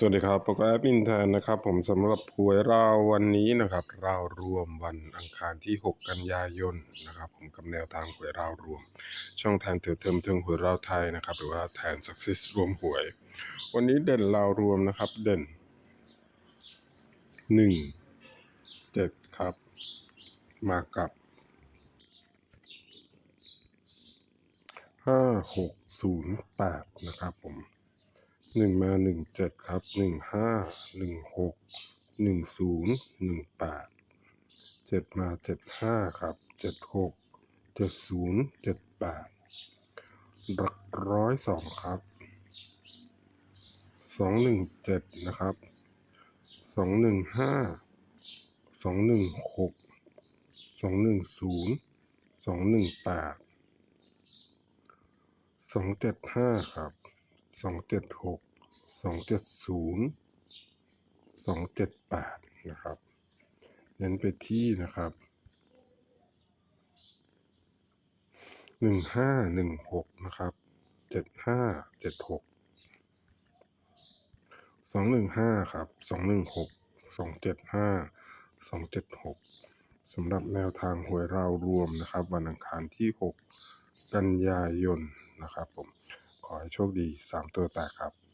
สวัสดีครับผมก็แอดมินแทนนะครับผมสำหรับหวยราววันนี้นะครับราวรวมวันอังคารที่ 6 กันยายนนะครับผมกับแนวทางหวยราวรวม ช่องแทนเถือเทิมเทิงหวยราไทยนะครับ หรือว่าแทนสักซิสรวมหวย วันนี้เด่นราวรวมนะครับเด่น 1 7 ครับ มากับห้าหกศูนย์แปดนะครับผม หนึ่งมาหนึ่งเจ็ดครับหนึ่งห้าหนึ่งหกหนึ่งศูนย์หนึ่งแปดเจ็ดมาเจ็ดห้าครับเจ็ดหกเจ็ดศูนย์เจ็ดแปดหลักร้อยสองครับสองหนึ่งเจ็ดนะครับสองหนึ่งห้าสองหนึ่งหกสองหนึ่งศูนย์สองหนึ่งแปดสองเจ็ดห้าครับ สองเจ็ดหกสองเจ็ดศูนย์สองเจ็ดแปดนะครับ เน้นไปที่นะครับหนึ่งห้าหนึ่งหกนะครับเจ็ดห้าเจ็ดหกสองหนึ่งห้าครับสองหนึ่งหกสองเจ็ดห้าสองเจ็ดหกสำหรับแนวทางหวยราวรวมนะครับ วันอังคารที่หกกันยายนนะครับผม ขอให้โชคดี 3 ตัวแตกครับ